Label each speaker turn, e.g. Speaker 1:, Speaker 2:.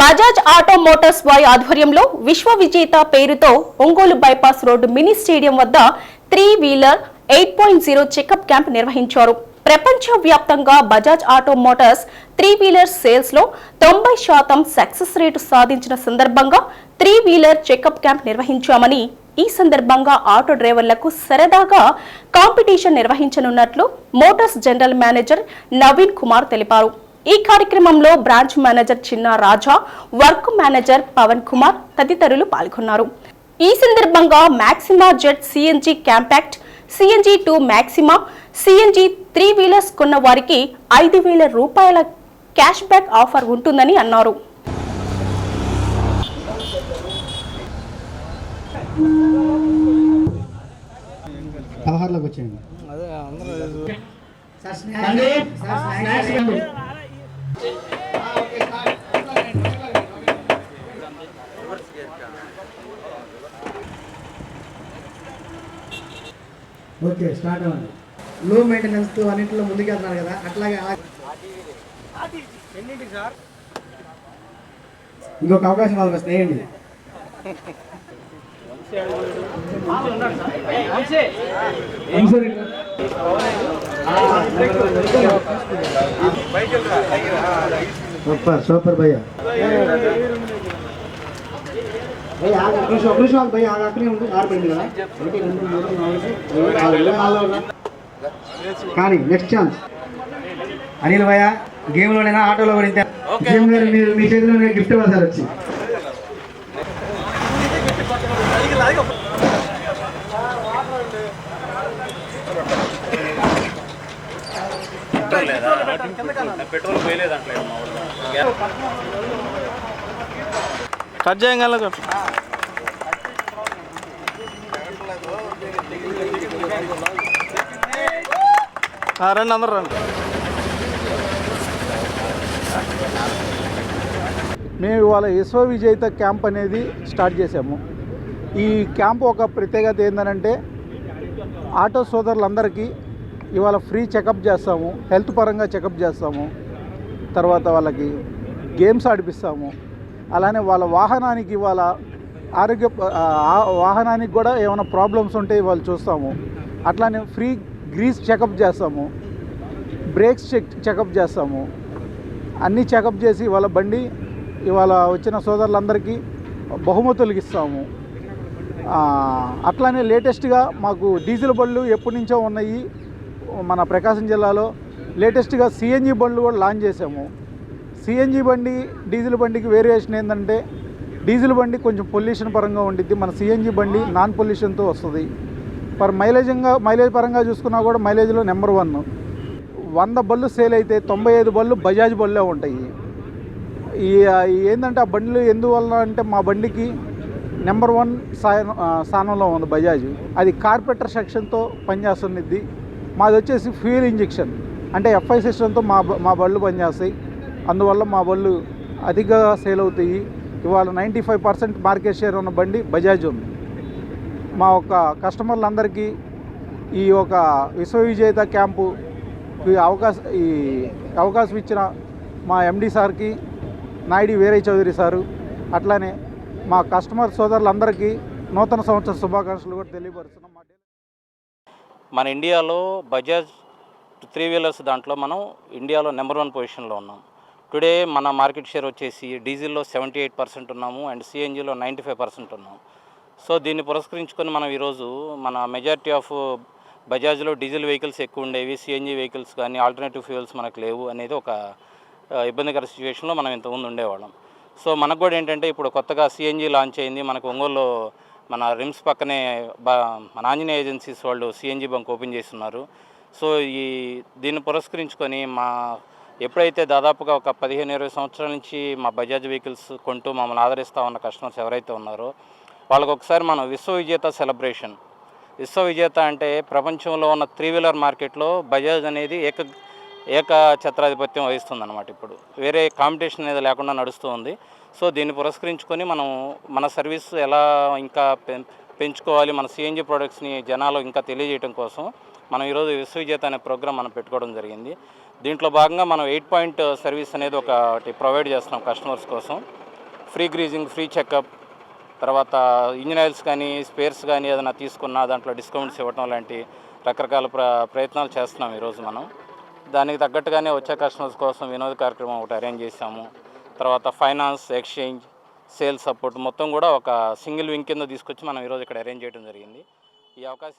Speaker 1: Bajaj auto Motors వారి ఆధ్వర్యంలో విశ్వ విజేత పేరుతో Ongole bypass road mini stadium వద్ద three wheeler eight point zero checkup camp నిర్వహించారు. ప్రపంచ వ్యాప్తంగా Bajaj auto motors three wheeler సేల్స్లో తొంభై శాతం సక్సెస్ రేటు సాధించిన సందర్భంగా త్రీ వీలర్ చెకప్ క్యాంప్ నిర్వహించామని ఈ సందర్భంగా ఆటో డ్రైవర్లకు సరదాగా కాంపిటీషన్ నిర్వహించనున్నట్లు motors general manager Naveen Kumar తెలిపారు. ఈ కార్యక్రమంలో branch manager Chinna Raja work manager Pavan Kumar తదితరులు పాల్గొన్నారు. ఈ సందర్భంగా Maxima jet CNG compact CNG two Maxima CNG three wheelers కొన్న వారికి ఐదు వేల రూపాయల క్యాష్ బ్యాక్ ఆఫర్ ఉంటుందని అన్నారు.
Speaker 2: పదహారులోకి వచ్చేయండి.
Speaker 3: అదే
Speaker 2: ఓకే స్టార్ట్ అవ్వండి. లో మెయింటెనెన్స్ అన్నింటిలో ముందుకెళ్తున్నారు కదా అట్లాగే అలా ఇంకొక అవకాశం వాళ్ళకి స్నేహిండి సూపర్ సూపర్ భయ్యా. ఆగు, ఆగు అక్కడే ఆరిపోయింది కదా. ఒకటి రెండు మూడు నాలుగు నాలుగు రా. కానీ నెక్స్ట్ ఛాన్స్ అనిల్ భయ్య గేమ్లోనైనా ఆటోలో కూడా ఇంతే. గేమ్ గారు మీరు మీ చేతిలో గిఫ్ట్ ఇవ్వాలి సార్ వచ్చి.
Speaker 3: కట్ చేయగల రండి అందరు రండి. మేము ఇవాళ విశ్వ విజేత క్యాంప్ అనేది స్టార్ట్ చేసాము ఈ క్యాంప్ ఒక ప్రత్యేకత ఏంటంటే ఆటో సోదరులందరికీ ఇవాళ ఫ్రీ చెకప్ చేస్తాము హెల్త్ పరంగా చెకప్ చేస్తాము తర్వాత వాళ్ళకి గేమ్స్ ఆడిపిస్తాము అలానే వాళ్ళ వాహనానికి వాళ్ళ ఆరోగ్య వాహనానికి కూడా ఏమైనా ప్రాబ్లమ్స్ ఉంటే వాళ్ళు చూస్తాము. అట్లానే ఫ్రీ గ్రీస్ చెకప్ చేస్తాము. బ్రేక్స్ చెక్ చెకప్ చేస్తాము. అన్నీ చెకప్ చేసి వాళ్ళ బండి ఇవాళ వచ్చిన సోదరులందరికీ బహుమతులు ఇస్తాము. అట్లానే లేటెస్ట్గా మాకు డీజిల్ బండ్లు ఎప్పటి నుంచో ఉన్నాయి. మన ప్రకాశం జిల్లాలో లేటెస్ట్గా సిఎన్జి బండ్లు కూడా లాంచ్ చేసాము సిఎన్జి బండి డీజిల్ బండికి వేరియేషన్ ఏంటంటే డీజిల్ బండి కొంచెం పొల్యూషన్ పరంగా ఉండిద్ది. మన సిఎన్జి బండి నాన్ పొల్యూషన్తో వస్తుంది. పర్ మైలేజింగ్గా మైలేజ్ పరంగా చూసుకున్నా కూడా మైలేజ్లో నెంబర్ వన్ వంద బళ్ళు సేల్ అయితే తొంభై ఐదు బళ్ళు బజాజ్ బళ్ళే ఉంటాయి. ఈ ఏంటంటే ఆ బండ్లు ఎందువల్ల అంటే మా బండికి నెంబర్ వన్ సాయం స్థానంలో ఉంది బజాజ్. అది కార్పెటర్ సెక్షన్తో పనిచేస్తున్నది మాది వచ్చేసి ఫ్యూయల్ ఇంజెక్షన్ అంటే ఎఫ్ఐ సిస్టంతో మా మా బళ్ళు పనిచేస్తాయి. అందువల్ల మా బళ్ళు అధిక సేల్ అవుతాయి. ఇవాళ ninety five percent market share ఉన్న బండి బజాజ్ ఉంది. మా ఒక కస్టమర్లందరికీ ఈ ఒక విశ్వవిజేత క్యాంపు ఈ అవకాశం ఈ అవకాశం ఇచ్చిన మా ఎండి సార్కి నాయుడు వీరయ్య చౌదరి సారు అట్లానే మా కస్టమర్ సోదరులందరికీ నూతన సంవత్సర శుభాకాంక్షలు కూడా తెలియపరుస్తున్నాం.
Speaker 4: మన ఇండియాలో బజాజ్ త్రీ వీలర్స్ దాంట్లో మనం ఇండియాలో నెంబర్ వన్ పొజిషన్లో ఉన్నాం. టుడే మన మార్కెట్ షేర్ వచ్చేసి డీజిల్లో సెవెంటీ ఎయిట్ పర్సెంట్ ఉన్నాము అండ్ సిఎన్జిలో నైంటీ ఫైవ్ పర్సెంట్ ఉన్నాము. సో దీన్ని పురస్కరించుకొని మనం ఈరోజు మన మెజారిటీ ఆఫ్ బజాజ్లో డీజిల్ వెహికల్స్ ఎక్కువ ఉండేవి సిఎన్జి వెహికల్స్ కానీ ఆల్టర్నేటివ్ ఫ్యూయల్స్ మనకు లేవు అనేది ఒక ఇబ్బందికర సిచ్యువేషన్లో మనం ఇంతకుముందు ఉండేవాళ్ళం. సో మనకు కూడా ఏంటంటే ఇప్పుడు కొత్తగా సిఎన్జి లాంచ్ అయింది. మనకు ఒంగోలులో మన రిమ్స్ పక్కనే బా మన ఆంజనేయ ఏజెన్సీస్ వాళ్ళు సిఎన్జి బంక్ ఓపెన్ చేస్తున్నారు. సో ఈ దీన్ని పురస్కరించుకొని మా ఎప్పుడైతే దాదాపుగా ఒక పదిహేను ఇరవై సంవత్సరాల నుంచి మా బజాజ్ వెహికల్స్ కొంటూ మమ్మల్ని ఆదరిస్తూ ఉన్న కస్టమర్స్ ఎవరైతే ఉన్నారో వాళ్ళకి ఒకసారి మనం విశ్వ విజేత సెలబ్రేషన్. విశ్వ విజేత అంటే ప్రపంచంలో ఉన్న త్రీ వీలర్ మార్కెట్లో బజాజ్ అనేది ఏక ఏక ఛత్రాధిపత్యం వహిస్తుంది అనమాట ఇప్పుడు. వేరే కాంపిటీషన్ అనేది లేకుండా నడుస్తూ ఉంది. సో దీన్ని పురస్కరించుకొని మనం మన సర్వీస్ ఎలా ఇంకా పెం పెంచుకోవాలి మన సిఎన్జి ప్రొడక్ట్స్ని జనాలు ఇంకా తెలియజేయడం కోసం మనం ఈరోజు విశ్వవిజేత అనే ప్రోగ్రామ్ మనం పెట్టుకోవడం జరిగింది. దీంట్లో భాగంగా మనం ఎయిట్ పాయింట్ సర్వీస్ అనేది ఒకటి ప్రొవైడ్ చేస్తున్నాం కస్టమర్స్ కోసం. ఫ్రీ గ్రీజింగ్ ఫ్రీ చెకప్ తర్వాత ఇంజిన్ ఆయిల్స్ కానీ స్పేర్స్ కానీ ఏదైనా తీసుకున్నా దాంట్లో డిస్కౌంట్స్ ఇవ్వడం లాంటి రకరకాల ప్ర ప్రయత్నాలు చేస్తున్నాం ఈరోజు మనం. దానికి తగ్గట్టుగానే వచ్చే కస్టమర్స్ కోసం వినోద కార్యక్రమం ఒకటి అరేంజ్ చేశాము. తర్వాత ఫైనాన్స్ ఎక్స్చేంజ్ సేల్స్ సపోర్ట్ మొత్తం కూడా ఒక సింగిల్ వింగ్ కింద తీసుకొచ్చి మనం ఈరోజు ఇక్కడ అరేంజ్ చేయడం జరిగింది. ఈ అవకాశం